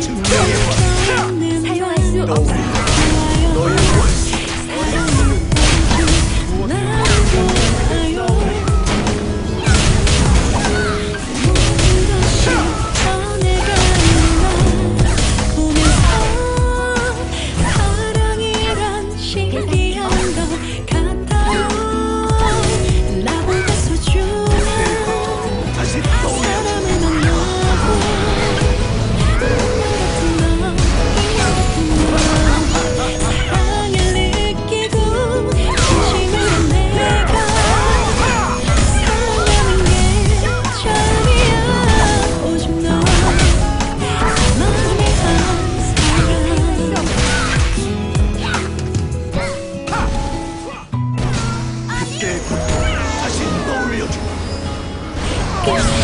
증명해봐 사용할 수 없어. Okay.